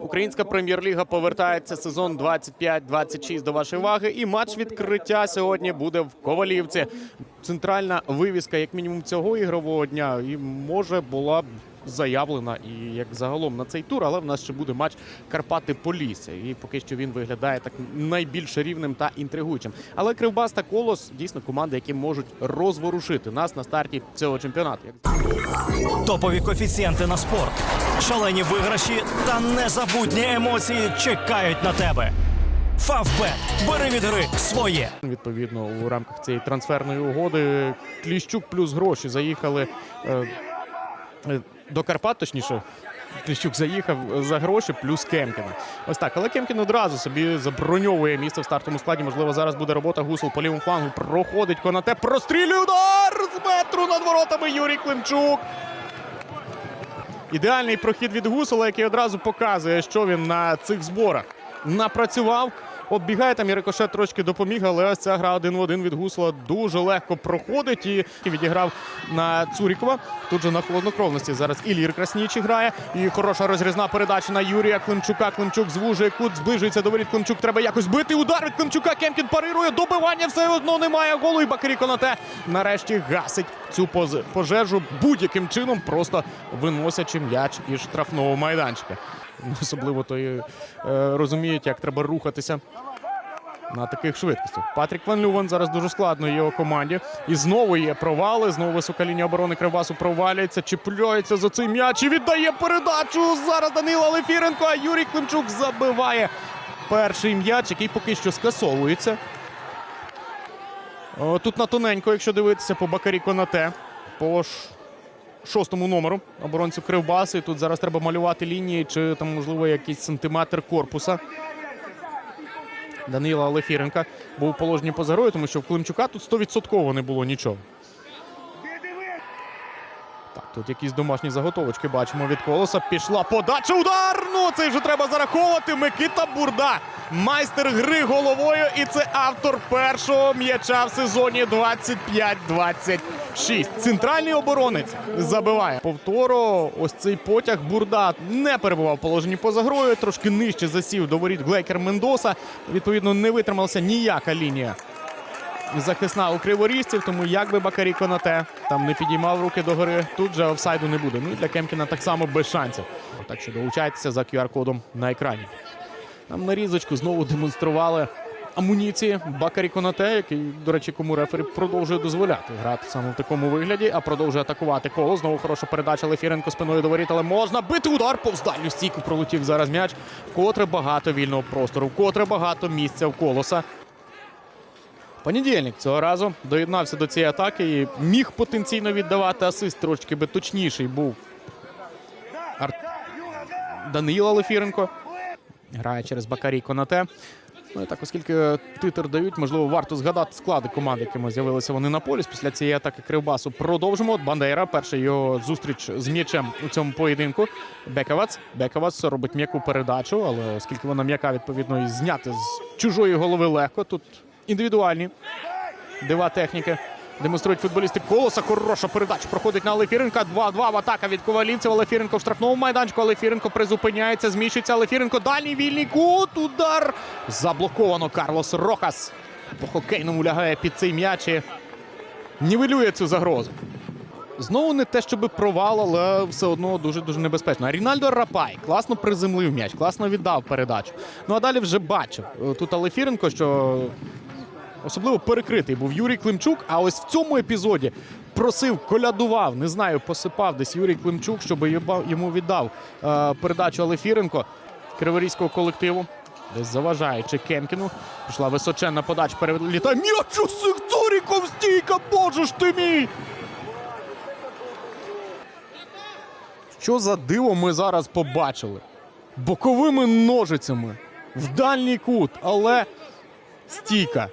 Українська прем'єр-ліга повертається сезон 25-26 до вашої уваги. І матч відкриття сьогодні буде в Ковалівці. Центральна вивіска, як мінімум, цього ігрового дня, і може була б заявлена і як загалом на цей тур, але в нас ще буде матч Карпати Полісся. І поки що він виглядає так найбільш рівним та інтригуючим. Але Кривбас та Колос дійсно команди, які можуть розворушити нас на старті цього чемпіонату. Топові коефіцієнти на спорт, шалені виграші та незабутні емоції чекають на тебе. Фавбет. Бери від гри своє. Відповідно, у рамках цієї трансферної угоди Кліщук плюс гроші заїхали е, до Карпат, точніше. Кліщук заїхав за гроші плюс Кемкіна. Ось так. Але Кемкін одразу собі заброньовує місце в стартовому складі. Можливо, зараз буде робота гусел по лівому флангу. Проходить Конате, прострілює удар з метру над воротами Юрій Климчук. Ідеальний прохід від гусела, який одразу показує, що він на цих зборах напрацював. Оббігає там і рикошет трошки допоміг, але ось ця гра один в один від гусела дуже легко проходить і відіграв на Цурікова. Тут же на холоднокровності зараз Ілір Краснічий грає. І хороша розрізна передача на Юрія Климчука. Климчук звужує кут, зближується до воріт. Климчук треба якось бити. Удар від Климчука. Кемкін парирує. Добивання все одно немає голу. І Бакарі Конате нарешті гасить цю пожежу будь-яким чином, просто виносячи м'яч із штрафного майданчика. Особливо то і е, розуміють, як треба рухатися на таких швидкостях. Патрік Ван Лювен зараз дуже складно його команді. І знову є провали. Знову висока лінія оборони Кривбасу провалюється, чіпляється за цей м'яч і віддає передачу. Зараз Данила Лефіренко, а Юрій Климчук забиває перший м'яч, який поки що скасовується. Тут на тоненько, якщо дивитися по Бакарі Конате, по шостому номеру оборонцю Кривбасу. І тут зараз треба малювати лінії, чи там, можливо, якийсь сантиметр корпуса. Данила Лефіренка був положені поза грою, тому що в Климчука тут 100% не було нічого. Тут якісь домашні заготовочки бачимо від колоса. Пішла подача. Удар! Ну це вже треба зараховувати. Микита Бурда. Майстер гри головою. І це автор першого м'яча в сезоні 25-26. Центральний оборонець забиває. Повторо, ось цей потяг Бурда не перебував в положенні поза грою. Трошки нижче засів до воріт Глейкер Мендоса. Відповідно, не витрималася ніяка лінія захисна у криворізців, тому як би Бакарі Конате там не підіймав руки до гори, тут же офсайду не буде. Ну і для Кемкіна так само без шансів. Так що долучайтеся за QR-кодом на екрані. Нам нарізочку знову демонстрували амуніції Бакарі Конате, який, до речі, кому рефері продовжує дозволяти грати саме в такому вигляді, а продовжує атакувати коло. Знову хороша передача Лефіренко спиною до воріт, але можна бити удар повз дальню стійку. Пролетів зараз м'яч. Вкотре багато вільного простору, вкотре багато місця в колоса. Понедільник цього разу доєднався до цієї атаки і міг потенційно віддавати асист. Трошки би точніший був Ар... Данила Лефіренко. Грає через Бакарій Конате. Ну і так, оскільки титр дають, можливо, варто згадати склади команд, якими з'явилися вони на полі. Після цієї атаки Кривбасу продовжимо. Бандера, перша його зустріч з м'ячем у цьому поєдинку. Бекавац. Бекавац робить м'яку передачу, але оскільки вона м'яка, відповідно, і зняти з чужої голови легко. Тут індивідуальні дива техніки. Демонструють футболісти колоса. Хороша передача проходить на Алефіренка. 2-2 в атака від ковалівців. Алефіренко в штрафному майданчику. Алефіренко призупиняється, зміщується. Алефіренко дальній вільний кут. Удар заблоковано. Карлос Рохас по хокейному лягає під цей м'яч і нівелює цю загрозу. Знову не те, щоб провал, але все одно дуже дуже небезпечно. А Рінальдо Рапай класно приземлив м'яч, класно віддав передачу. Ну а далі вже бачив тут Алефіренко, що особливо перекритий був Юрій Климчук. А ось в цьому епізоді просив, колядував, не знаю, посипав десь Юрій Климчук, щоб йому віддав е, передачу Алефіренко криворізького колективу. Десь заважаючи Кемкіну. Пішла височенна подача, перелітає. М'яч у Цуріков стійка! Боже ж ти мій! Що за диво ми зараз побачили? Боковими ножицями в дальній кут, але стійка.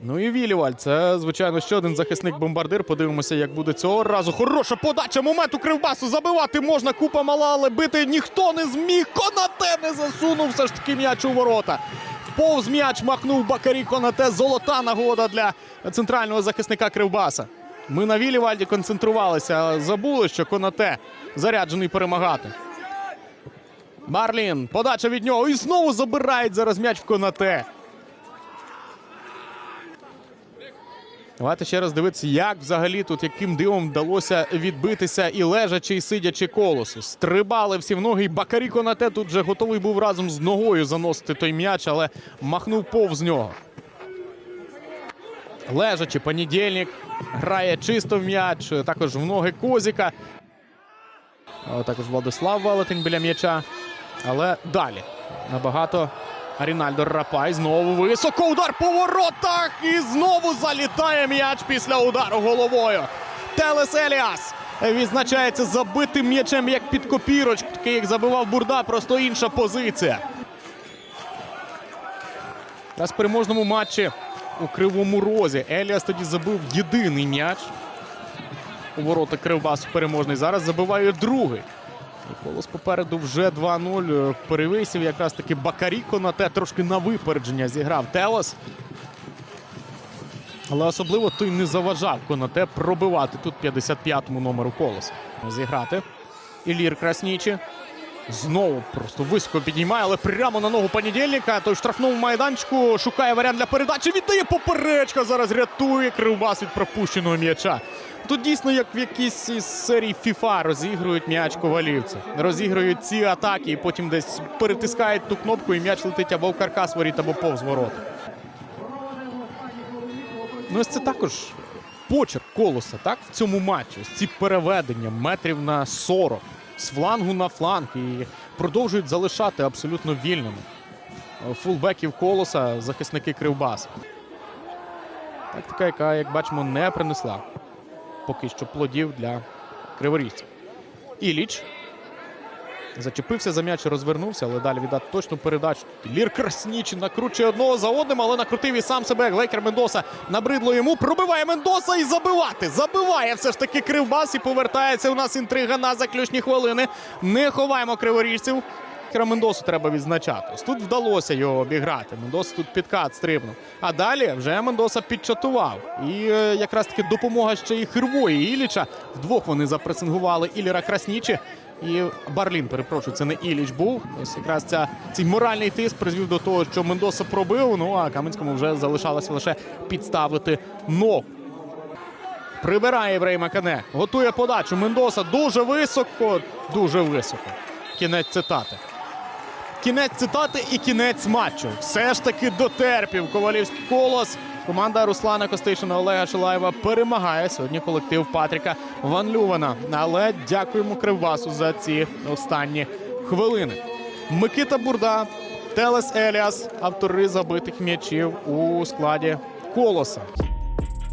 Ну і Віліваль, це, звичайно, ще один захисник-бомбардир. Подивимося, як буде цього разу. Хороша подача. Момент у кривбасу. Забивати можна. Купа мала, але бити ніхто не зміг. Конате не засунув все ж таки м'яч у ворота. Повз м'яч махнув Бакарі Конате. Золота нагода для центрального захисника Кривбаса. Ми на Вілівальді концентрувалися, забули, що Конате заряджений перемагати. Марлін, подача від нього і знову забирають зараз м'яч в конате. Давайте ще раз дивитися, як взагалі тут яким дивом вдалося відбитися і лежачи, і сидячи колосу. Стрибали всі в ноги, і Бакарі Конате тут вже готовий був разом з ногою заносити той м'яч, але махнув повз нього. Лежачи, понедільник грає чисто в м'яч, також в ноги Козіка. Також Владислав Велетень біля м'яча. Але далі набагато Арінальдо Рапай. Знову високо удар по воротах. І знову залітає м'яч після удару головою. Телес Еліас відзначається забитим м'ячем як під копірочку. Такий, як забивав Бурда, просто інша позиція. Раз в переможному матчі у Кривому Розі Еліас тоді забив єдиний м'яч. У ворота Кривбасу переможний. Зараз забиває другий. Колос попереду вже 2-0 перевисів. Якраз таки Бакаріко на те трошки на випередження зіграв Телос. Але особливо той не заважав Конате пробивати тут 55-му номеру колоса. Зіграти. Ілір Краснічі. Знову просто високо піднімає, але прямо на ногу понедільника. Той в штрафному майданчику шукає варіант для передачі. Віддає поперечка. Зараз рятує Кривбас від пропущеного м'яча. Тут дійсно, як в якійсь із серій FIFA розігрують м'яч ковалівці. Розігрують ці атаки і потім десь перетискають ту кнопку, і м'яч летить або в каркас воріт, або повз ворота. Ну, ось це також почерк колоса, так, в цьому матчі. Ось ці переведення метрів на 40 з флангу на фланг і продовжують залишати абсолютно вільними. Фулбеків колоса, захисники Кривбаса. Тактика, яка, як бачимо, не принесла поки що плодів для криворіжців. Іліч Зачепився за м'яч, розвернувся, але далі віддати точну передачу. Лір Краснічин накручує одного за одним, але накрутив і сам себе. Глейкер Мендоса набридло йому. Пробиває Мендоса і забивати. Забиває все ж таки Кривбас і повертається у нас інтрига на заключні хвилини. Не ховаємо криворіжців. Мендосу треба відзначати. Ось тут вдалося його обіграти. Мендоса тут підкат стрибнув. А далі вже Мендоса підчатував. І е, якраз таки допомога ще і Хирвої і Іліча. Вдвох вони запресингували Іліра Краснічі. І Барлін, перепрошую, це не Іліч був. Ось якраз ця, цей моральний тиск призвів до того, що Мендоса пробив. Ну а Каменському вже залишалося лише підставити ногу. Прибирає Єврей Кане. Готує подачу. Мендоса дуже високо, дуже високо. Кінець цитати. Кінець цитати і кінець матчу. Все ж таки дотерпів Ковалівський колос. Команда Руслана Костишина Олега Шилаєва перемагає сьогодні колектив Патріка Ван Лювана. Але дякуємо Кривбасу за ці останні хвилини. Микита Бурда, Телес Еліас, автори забитих м'ячів у складі колоса.